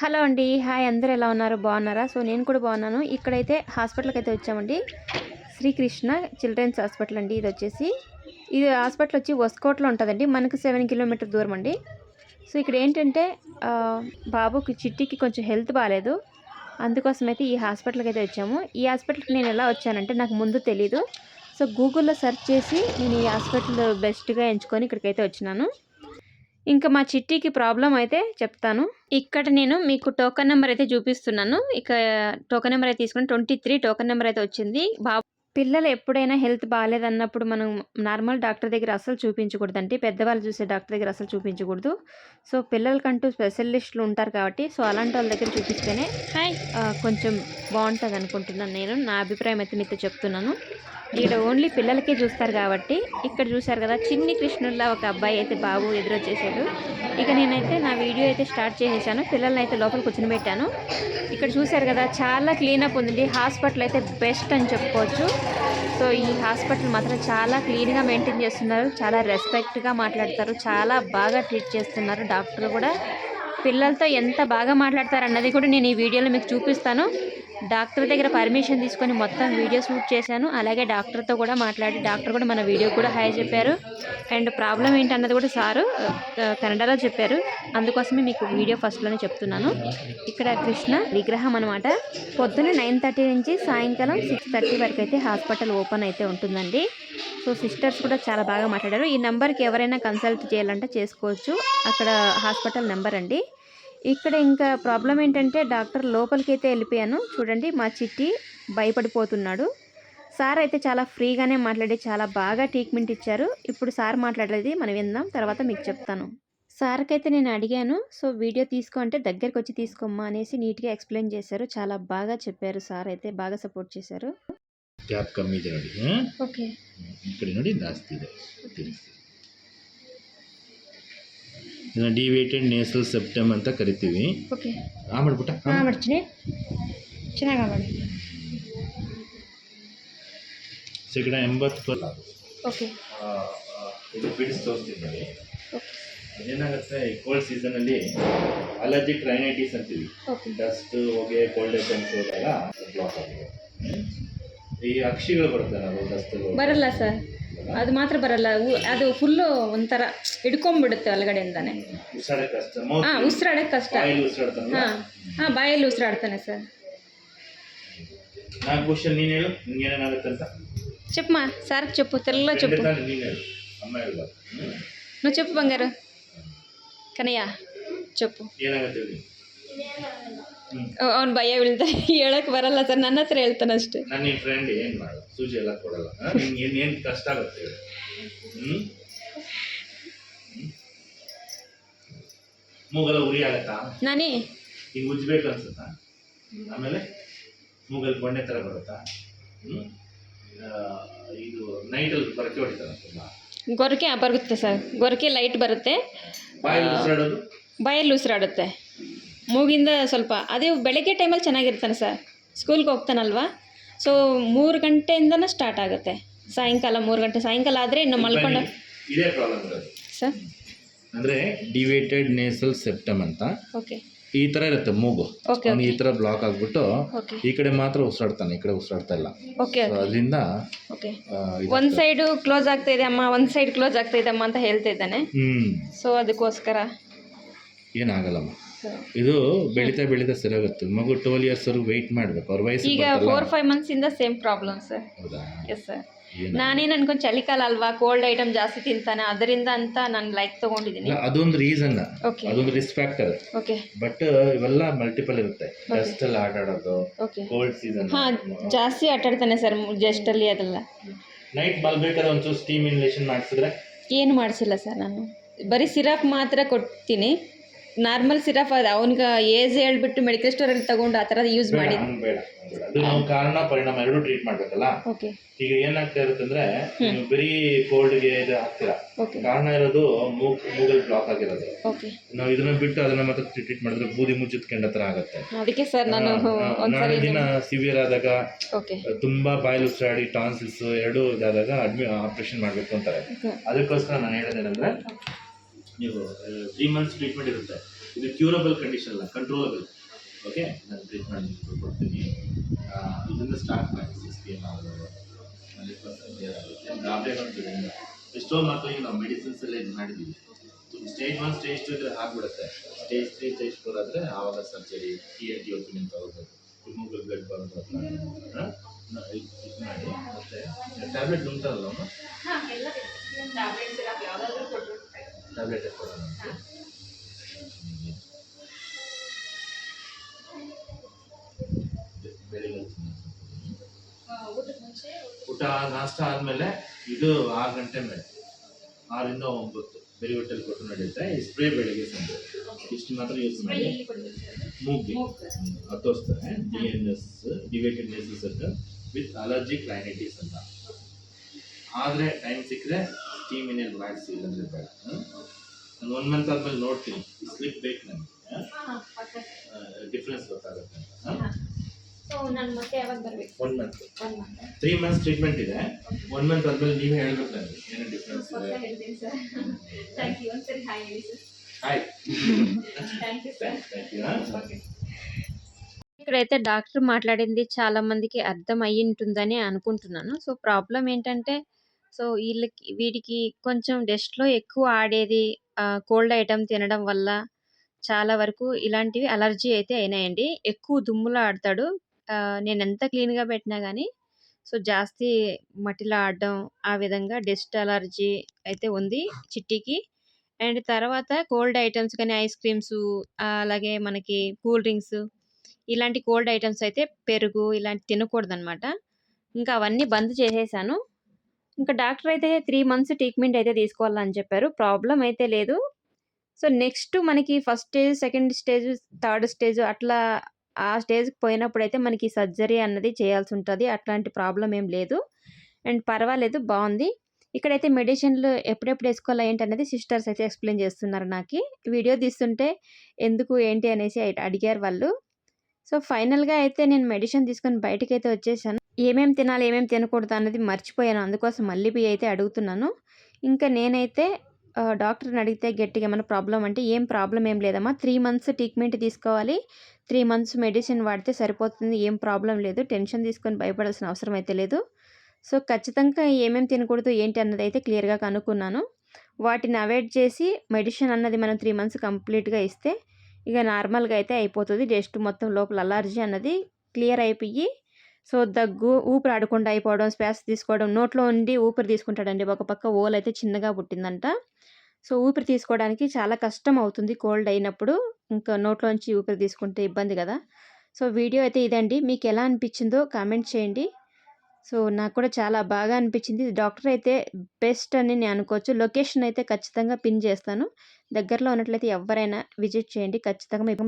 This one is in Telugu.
హలో అండి. హాయ్ అందరు ఎలా ఉన్నారు? బాగున్నారా? సో నేను కూడా బాగున్నాను. ఇక్కడైతే హాస్పిటల్కి అయితే వచ్చామండి. శ్రీకృష్ణ చిల్డ్రన్స్ హాస్పిటల్ అండి ఇది వచ్చేసి. ఇది హాస్పిటల్ వచ్చి వస్కోట్లో ఉంటుందండి. మనకు సెవెన్ కిలోమీటర్ దూరం అండి. సో ఇక్కడ ఏంటంటే బాబుకి చిట్టికి కొంచెం హెల్త్ బాగాలేదు అందుకోసం అయితే ఈ హాస్పిటల్కి అయితే వచ్చాము. ఈ హాస్పిటల్కి నేను ఎలా వచ్చానంటే నాకు ముందు తెలీదు. సో గూగుల్లో సెర్చ్ చేసి నేను ఈ హాస్పిటల్ బెస్ట్గా ఎంచుకొని ఇక్కడికైతే వచ్చినాను. ఇంకా మా చిట్టికి ప్రాబ్లం అయితే చెప్తాను. ఇక్కడ నేను మీకు టోకన్ నెంబర్ అయితే చూపిస్తున్నాను. ఇక టోకన్ నెంబర్ అయితే తీసుకుని ట్వంటీ త్రీ టోకన్ నెంబర్ అయితే వచ్చింది. బాబు పిల్లలు ఎప్పుడైనా హెల్త్ బాగాలేదన్నప్పుడు మనం నార్మల్ డాక్టర్ దగ్గర అసలు చూపించకూడదండి. పెద్దవాళ్ళు చూసే డాక్టర్ దగ్గర అసలు చూపించకూడదు. సో పిల్లలకంటూ స్పెషలిస్టులు ఉంటారు కాబట్టి సో అలాంటి వాళ్ళ దగ్గర చూపిస్తేనే కొంచెం బాగుంటుంది అనుకుంటున్నాను నేను. నా అభిప్రాయం అయితే మీతో చెప్తున్నాను. ఇక్కడ ఓన్లీ పిల్లలకే చూస్తారు కాబట్టి ఇక్కడ చూశారు కదా చిన్ని కృష్ణుల్లా ఒక అబ్బాయి అయితే బాబు ఎదురొచ్చేసాడు. ఇక నేనైతే నా వీడియో అయితే స్టార్ట్ చేసేసాను పిల్లల్ని అయితే లోపల కూర్చొని పెట్టాను ఇక్కడ చూశారు కదా చాలా క్లీనప్ ఉంది హాస్పిటల్ అయితే బెస్ట్ అని చెప్పుకోవచ్చు. సో ఈ హాస్పిటల్ మాత్రం చాలా క్లీన్గా మెయింటైన్ చేస్తున్నారు చాలా రెస్పెక్ట్గా మాట్లాడతారు చాలా బాగా ట్రీట్ చేస్తున్నారు డాక్టర్ కూడా. పిల్లలతో ఎంత బాగా మాట్లాడతారు అన్నది కూడా నేను ఈ వీడియోలో మీకు చూపిస్తాను. డాక్టర్ దగ్గర పర్మిషన్ తీసుకొని మొత్తం వీడియో షూట్ చేశాను. అలాగే డాక్టర్తో కూడా మాట్లాడి డాక్టర్ కూడా మన వీడియో కూడా హాయ్ చెప్పారు. అండ్ ప్రాబ్లం ఏంటన్నది కూడా సారు కన్నడలో చెప్పారు. అందుకోసమే మీకు వీడియో ఫస్ట్లోనే చెప్తున్నాను. ఇక్కడ కృష్ణ విగ్రహం అనమాట పొద్దున్న నైన్ థర్టీ నుంచి సాయంకాలం సిక్స్ థర్టీ వరకు అయితే హాస్పిటల్ ఓపెన్ అయితే ఉంటుందండి. సో సిస్టర్స్ కూడా చాలా బాగా మాట్లాడారు. ఈ నెంబర్కి ఎవరైనా కన్సల్ట్ చేయాలంటే చేసుకోవచ్చు. అక్కడ హాస్పిటల్ నెంబర్ అండి. ఇక్కడ ఇంకా ప్రాబ్లం ఏంటంటే డాక్టర్ లోపలికి అయితే వెళ్ళిపోయాను. చూడండి మా చిట్టి భయపడిపోతున్నాడు. సార్ అయితే చాలా ఫ్రీగానే మాట్లాడి చాలా బాగా ట్రీట్మెంట్ ఇచ్చారు. ఇప్పుడు సార్ మాట్లాడేది మనం విందాం తర్వాత మీకు చెప్తాను. సార్కి అయితే నేను అడిగాను సో వీడియో తీసుకో అంటే దగ్గరికి వచ్చి తీసుకోమ్మా అనేసి నీట్గా ఎక్స్ప్లెయిన్ చేశారు. చాలా బాగా చెప్పారు సార్ అయితే బాగా సపోర్ట్ చేశారు. ఓకే. ఇక్కడ నుండి ಇದನ್ನ ಡಿವಿಯೇಟೆಡ್ ನೇಸಲ್ ಸೆಪ್ಟಮ್ ಅಂತ ಕರಿತೀವಿ. ಓಕೆ ಆ ಮಾಡ್ಬಿಟ್ಟ? ಹಾಂ ಮಾಡ್ತೀನಿ. ಚೆನ್ನಾಗಿ ಮಾಡಿ ಶೇಕಡ ಎಂಬತ್ತು. ಓಕೆ ಇದು ಬಿಡ್ಸ್ ತೋರಿಸ್ತಿದ್ದಾರೆ ಏನಾಗುತ್ತೆ ಈ ಕೋಲ್ಡ್ ಸೀಸನಲ್ಲಿ ಅಲರ್ಜಿಕ್ ರೈನೈಟಿಸ್ ಅಂತೀವಿ. ಡಸ್ಟ್ ಹೊಗೆ ಕೋಲ್ಡ್ ಐಟಮ್ಸ್ ಹೋದಾಗ ಬ್ಲಾಕ್ ಆಗಿದೆ. ಈ ಅಕ್ಷಿಗಳು ಬರುತ್ತೆ ನಾವು ಡಸ್ಟ್ ಬರಲ್ಲ ಸರ್ ಅದು ಮಾತ್ರ ಬರಲ್ಲ ಉ- ಅದು ಫುಲ್ಲು ಒಂಥರ ಹಿಡ್ಕೊಂಡ್ಬಿಡುತ್ತೆ ಒಳಗಡೆಯಿಂದಾನೆ ಉಸಿರಾಡಕ್ಕೆ ಕಷ್ಟ ಹಾಂ ಉಸಿರಾಡಕ್ಕೆ ಕಷ್ಟ ಬಾಯಲ್ಲಿ ಉಸಿರಾಡ್ತಾನಲ್ಲ ಹಾಂ ಹಾಂ ಬಾಯಲ್ಲಿ ಉಸಿರಾಡ್ತಾನೆ ಸರ್ ನಾಗಭೂಷಣ್ ನೀನು ಹೇಳು ನಿಂಗೇನೇನಾಗುತ್ತೆ ಅಂತ చెప్పమా సార్కి చెప్పు తెల్ల చెప్పు ಖಂಡಿತ ನೀನು ಹೇಳು ಅಮ್ಮ ಹೇಳ್ಬಾರ್ದು ಹ್ಮ್? నువ్వు చెప్పు బంగారు కనయ్య చెప్పు ಏನಾಗುತ್ತೆ ಹೇಳಿ ಹ್ಮ್ ಅವ್ನು ಭಯ ಬೀಳ್ತ ಹೇಳಕ್ ಬರಲ್ಲ ಸರ್. ನನ್ನ ಹತ್ರ ಹೇಳ್ತಾನೆ ಅಷ್ಟೇ. ನಾನು ನಿನ್ನ ಫ್ರೆಂಡ್ ಏನು ಮಾಡು? ಸೂಜಿ ಎಲ್ಲ ಕೊಡಲ್ಲ. ನಿಮ್ಗೆ ಏನು ಏನು ಕಷ್ಟ ಆಗುತ್ತೆ ಹೇಳು. ಹ್ಞೂ ಮೂಗಲ್ಲ ಉರಿ ಆಗತ್ತಾ? ನಾನೇ? ಈಗ ಉಜ್ಬೇಕು ಅನ್ಸುತ್ತಾ? ಆಮೇಲೆ ಮೂಗಲ್ಲಿ ಬೊಣ್ಣೆ ಥರ ಬರುತ್ತಾ? ಹ್ಞೂ ಇದು ನೈಟಲ್ಲಿ ಬರಕೆ ಹೊಡಿತಾರ ತುಂಬ. ಗೊರಕೆ ಬರುತ್ತೆ ಸರ್. ಗೊರಕೆ ಲೈಟ್ ಬರುತ್ತೆ. ಬಾಯಲ್ಲಿ ಉಸಿರಾಡೋದು? ಬಾಯಲ್ಲಿ ಉಸಿರಾಡುತ್ತೆ. ಮೂಗಿಂದ ಸ್ವಲ್ಪ ಅದೇ ಬೆಳಗ್ಗೆ ಟೈಮಲ್ಲಿ ಚೆನ್ನಾಗಿರ್ತಾನೆ ಸರ್ ಸ್ಕೂಲ್ಗೆ ಹೋಗ್ತಾನಲ್ವಾ? ಸೊ ಮೂರು ಗಂಟೆಯಿಂದನೇ ಸ್ಟಾರ್ಟ್ ಆಗುತ್ತೆ. ಸಾಯಂಕಾಲ ಮೂರು ಗಂಟೆ ಸಾಯಂಕಾಲ ಆದರೆ ಇನ್ನು ಮಲ್ಕೊಂಡು ಇದೇ ಪ್ರಾಬ್ಲಮ್ ಇರೋದು ಸರ್ ಅಂದರೆ ಡಿವೇಟೆಡ್ ನೇಸಲ್ ಸೆಪ್ಟಮ್ ಅಂತ. ಓಕೆ ಈ ಥರ ಇರುತ್ತೆ ಮೂಗು. ಓಕೆ ಅವ್ನು ಈ ಥರ ಬ್ಲಾಕ್ ಆಗ್ಬಿಟ್ಟು ಓಕೆ ಈ ಕಡೆ ಮಾತ್ರ ಉಸಿರಾಡ್ತಾನೆ ಈ ಕಡೆ ಉಸಿರಾಡ್ತಾ ಇಲ್ಲ. ಓಕೆ So ಅದರಿಂದ ಓಕೆ ಆ, ಇದು- ಒಂದು ಸೈಡು ಕ್ಲೋಸ್ ಆಗ್ತಾ ಇದೆ ಅಮ್ಮ ಒಂದು ಸೈಡ್ ಕ್ಲೋಸ್ ಆಗ್ತಾ ಇದೆ ಅಮ್ಮ ಅಂತ ಹೇಳ್ತಾ ಇದ್ದಾನೆ. ಹ್ಮ್. ಸೊ ಅದಕ್ಕೋಸ್ಕರ. ಏನಾಗಲ್ಲಮ್ಮ. ಇದು ಬೆಳೀತಾ ಬೆಳೀತಾ ಸರಿಯಾಗುತ್ತೆ. ಮಗು ಟ್ವೆಲ್ ಇಯರ್ಸ್ ವರೆಗೂ ವೆಯ್ಟ್ ಮಾಡ್ಬೇಕು. ಅವ್ರ ವಯಸ್ಸು ಈಗ ಫೋರ್ ಫೈವ್ ಇಂದ ಸೇಮ್ ಪ್ರಾಬ್ಲಮ್ ಸರ್ ಹೌದಾ? ಎಸ್ ಸರ್ ಏನು ನಾನೇನು ಅನ್ಕೊಂಡು ಚಳಿಕಾಲ ಅಲ್ವಾ ಕೋಲ್ಡ್ ಐಟಮ್ ಜಾಸ್ತಿ ತಿಂತಾನೆ ಅದರಿಂದ ಅಂತ ನಾನು ಲೈಕ್ ತಗೊಂಡಿದ್ದೀನಿ. ಇಲ್ಲ, ಅದೊಂದು ರೀಸನ್ ಓಕೆ ಅದೊಂದು ರಿಸ್ಕ್ ಫ್ಯಾಕ್ಟರ್ ಓಕೆ ಬಟ್ ಇವೆಲ್ಲ ಮಲ್ಟಿಪಲ್ ಇರುತ್ತೆ. ಡಸ್ಟ್ ಅಲ್ಲಿ ಆಟ ಆಡೋದು ಓಕೆ ಕೋಲ್ಡ್ ಸೀಸನ್ ಹಾಂ ಜಾಸ್ತಿ ಆಟಾಡ್ತಾನೆ ಸರ್ ಜಸ್ಟಲ್ಲಿ ಅದೆಲ್ಲ. ನೈಟ್ ಮಲ್ಬೇಕಾದ್ರೆ ಒಂಚೂರು ಸ್ಟೀಮ್ ಇನ್ಲೇಷನ್ ಮಾಡಿಸಿದ್ರೆ? ಏನು ಮಾಡಿಸಿಲ್ಲ ಸರ್ ನಾನು. ಬರೀ ಸಿರಪ್ ಮಾತ್ರ ಕೊಡ್ತೀನಿ. ನಾರ್ಮಲ್ ಸಿರಪ್ ಅದ ಅವನಿಗೆ ಏಜ್ ಹೇಳ್ಬಿಟ್ಟು ಮೆಡಿಕಲ್ ಸ್ಟೋರ್ ಅಲ್ಲಿ ತಗೊಂಡು ಆ ಥರ ಯೂಸ್ ಬೇಡ ಮಾಡಿ ಹಂಗ್ ಬೇಡ ಹಂಗ್ ಬೇಡ. ಅದು ನಾವು ಕಾರಣ ಪರಿಣಾಮ ಎರಡು ಟ್ರೀಟ್ ಮಾಡ್ಬೇಕಲ್ಲ? ಓಕೆ ಈಗ ಏನಾಗ್ತಾ ಇರುತ್ತಂದ್ರೆ ನೀವು ಬರೀ ಕೋಲ್ಡ್ಗೆ ಇದು ಹಾಕ್ತೀರಾ? ಓಕೆ ಕಾರಣ ಇರೋದು ಮೂಗ್ ಮೂಗಲ್ ಬ್ಲಾಕ್ ಆಗಿರೋದು. ಓಕೆ ನಾವು ಇದನ್ನ ಬಿಟ್ಟು ಅದನ್ನ ಮತ್ತೆ ಟ್ರೀಟ್ ಮಾಡಿದ್ರೆ ಬೂದಿ ಮುಚ್ಚಿದ ಕೆಂಡ ಆಗುತ್ತೆ. ಅದಕ್ಕೆ ಸರ್ ನಾನು ಆ, ಒಂದ್ಸರಿ ದಿನ ಸಿವಿಯರ್ ಆದಾಗ ಓಕೆ ತುಂಬಾ ಬಾಯಲು ಉಸಿರಾಡಿ ಟಾನ್ಸಿಸ್ ಎರಡು ಇದಾದಾಗ ಅಡ್ಮಿ ಆಪರೇಷನ್ ಮಾಡ್ಬೇಕು ಅಂತಾರೆ. ಅದಕ್ಕೋಸ್ಕರ ನಾನು ಹೇಳೋದೇನಂದ್ರೆ ನೀವು ತ್ರೀ ಮಂತ್ಸ್ ಟ್ರೀಟ್ಮೆಂಟ್ ಇರುತ್ತೆ. ಇದು ಕ್ಯೂರಬಲ್ ಕಂಡೀಷನ್ ಅಲ್ಲ ಕಂಟ್ರೋಲಬಲ್ ಓಕೆ ನಾನು ಟ್ರೀಟ್ಮೆಂಟ್ ಕೊಡ್ತೀನಿ. ಇದನ್ನ ಸ್ಟಾರ್ಟ್ ಮಾಡಿ ಸಿಕ್ಸ್ ಪಿ ಎಂ ಆಗೋದು ಹಂಡ್ರೆಡ್ ಪರ್ಸೆಂಟ್ ಆಗುತ್ತೆ. ಎಷ್ಟೋ ಮಕ್ಕಳಿಗೆ ನಾವು ಮೆಡಿಸಿನ್ಸ್ ಎಲ್ಲ ಇದು ಮಾಡಿದ್ದೀವಿ. ಸ್ಟೇಜ್ ಒನ್ ಸ್ಟೇಜ್ ಟು ಇದ್ರೆ ಆಗ್ಬಿಡುತ್ತೆ. ಸ್ಟೇಜ್ ತ್ರೀ ಸ್ಟೇಜ್ ಫೋರ್ ಆದರೆ ಆವಾಗ surgery T N T opinion ತಗೋಬೇಕು ಕುಟುಂಬಕ್ಕೆ ಬ್ಲಡ್ ಬಂದು ಹಾಂ? ಇದು ಮಾಡಿ. ಮತ್ತೆ ಟ್ಯಾಬ್ಲೆಟ್ ಉಂಟಲ್ಲ ಟ್ಯಾಬ್ಲೆಟ್ ಕೊಡೋಣ ಅಂತ. ಊಟ ನಾಷ್ಟ ಆದಮೇಲೆ ಇದು ಆರು ಗಂಟೆ ಮೇಲೆ. ಆರಿಂದ ಒಂಬತ್ತು. ಬೆಳಿ ಹೊಟ್ಟೆಲಿ ಕೊಟ್ಟು ನಡೆಯುತ್ತೆ. ಈ ಸ್ಪ್ರೇ ಬೆಳಿಗ್ಗೆ ಸಂಜೆ. ಇಷ್ಟು ಮಾತ್ರ ಯೂಸ್ ಮಾಡಿ. ಮೂಗಿ ಅದು ತೋರಿಸ್ತಾರೆ D N S deviated nasal with allergic rhinitis ಅಂತ ಆದರೆ ಟೈಮ್ ಸಿಕ್ಕರೆ ಸ್ಟೀಮ್ ಇನ್ನೇನು ಮಾಡಿಸಿ ಇಲ್ಲಂದ್ರೆ ಬೇಡ. ನಾನು ಒನ್ ಮಂತ್ ಆದ್ಮೇಲೆ ನೋಡ್ತೀನಿ ಈ ಸ್ಲಿಪ್ ಬೇಕು ನನಗೆ ಡಿಫ್ರೆನ್ಸ್ ಗೊತ್ತಾಗುತ್ತೆ ಅಂತ ಸೊ ನಾನು ಮತ್ತೆ ಯಾವಾಗ ಬರ್ಬೇಕು one month one month three months treatment ಇದೆ ಒನ್ ಮಂತ್ ಆದ್ಮೇಲೆ ನೀವೇ ಹೇಳ್ಬೇಕು ನನಗೆ ಏನೋ ಡಿಫ್ರೆನ್ಸ್ ಇದೆ ಹೇಳ್ತೀನಿ ಸರ್ ಥ್ಯಾಂಕ್ ಯು ಒಂದ್ಸರಿ ಹಾಯ್ ಹೇಳಿ sir hi thank you sir thank you ఇక్కడైతే డాక్టర్ మాట్లాడింది చాలా మందికి అర్థం అయ్యి ఉంటుందని అనుకుంటున్నాను సో ప్రాబ్లం ఏంటంటే సో వీళ్ళకి వీటికి కొంచెం డస్ట్లో ఎక్కువ ఆడేది కోల్డ్ ఐటమ్ తినడం వల్ల చాలా వరకు ఇలాంటివి అలర్జీ అయితే అయినాయండి. ఎక్కువ దుమ్ములో ఆడతాడు. నేను ఎంత క్లీన్గా పెట్టినా కానీ సో జాస్తి మట్టిలో ఆడడం ఆ విధంగా డస్ట్ అలర్జీ అయితే ఉంది చిట్టికి. అండ్ తర్వాత కోల్డ్ ఐటమ్స్ కానీ ఐస్ క్రీమ్స్ అలాగే మనకి కూల్ డ్రింక్స్ ఇలాంటి కోల్డ్ ఐటమ్స్ అయితే పెరుగు ఇలాంటి తినకూడదనమాట. ఇంకా అవన్నీ బంద్ చేసేసాను. ఇంకా డాక్టర్ అయితే త్రీ మంత్స్ ట్రీట్మెంట్ అయితే తీసుకోవాలని చెప్పారు. ప్రాబ్లం అయితే లేదు. సో నెక్స్ట్ మనకి first stage second stage third stage అట్లా ఆ స్టేజ్కి పోయినప్పుడు అయితే మనకి సర్జరీ అన్నది చేయాల్సి ఉంటుంది. అట్లాంటి ప్రాబ్లం ఏం లేదు. అండ్ పర్వాలేదు బాగుంది. ఇక్కడైతే మెడిసిన్లు ఎప్పుడెప్పుడు వేసుకోవాలి ఏంటి అనేది సిస్టర్స్ అయితే ఎక్స్ప్లెయిన్ చేస్తున్నారు నాకు. వీడియో తీస్తుంటే ఎందుకు ఏంటి అనేసి అడిగారు వాళ్ళు. సో ఫైనల్గా అయితే నేను మెడిసిన్ తీసుకొని బయటకైతే అయితే వచ్చేసాను. ఏమేమి తినాలి ఏమేమి తినకూడదు అన్నది మర్చిపోయాను. అందుకోసం మళ్ళీ పోయి అయితే అడుగుతున్నాను. ఇంకా నేనైతే డాక్టర్ని అడిగితే గట్టిగా ఏమైనా ప్రాబ్లం అంటే ఏం ప్రాబ్లం ఏం లేదమ్మా. త్రీ మంత్స్ ట్రీట్మెంట్ తీసుకోవాలి. త్రీ మంత్స్ మెడిసిన్ వాడితే సరిపోతుంది. ఏం ప్రాబ్లం లేదు. టెన్షన్ తీసుకొని భయపడాల్సిన అవసరం అయితే లేదు. సో ఖచ్చితంగా ఏమేమి తినకూడదు ఏంటి అన్నది అయితే క్లియర్గా కనుక్కున్నాను. వాటిని అవాయిడ్ చేసి మెడిసిన్ అన్నది మనం త్రీ మంత్స్ కంప్లీట్గా ఇస్తే ఇక నార్మల్గా అయితే అయిపోతుంది. జస్ట్ మొత్తం లోపల అలర్జీ అన్నది క్లియర్ అయిపోయి సో దగ్గు ఊపిరి ఆడకుండా అయిపోవడం శ్వాస తీసుకోవడం నోట్లో ఉండి ఊపిరి తీసుకుంటాడండి. ఒక పక్క ఓల్ అయితే చిన్నగా పుట్టిందంట. సో ఊపిరి తీసుకోవడానికి చాలా కష్టం అవుతుంది కోల్డ్ అయినప్పుడు. ఇంకా నోట్లోంచి ఊపిరి తీసుకుంటే ఇబ్బంది కదా. సో వీడియో అయితే ఇదండి. మీకు ఎలా అనిపించిందో కామెంట్ చేయండి. సో నాకు కూడా చాలా బాగా అనిపించింది. డాక్టర్ అయితే బెస్ట్ అని నేను అనుకోవచ్చు. లొకేషన్ అయితే ఖచ్చితంగా పిన్ చేస్తాను. దగ్గరలో ఉన్నట్లయితే ఎవరైనా విజిట్ చేయండి. ఖచ్చితంగా మీకు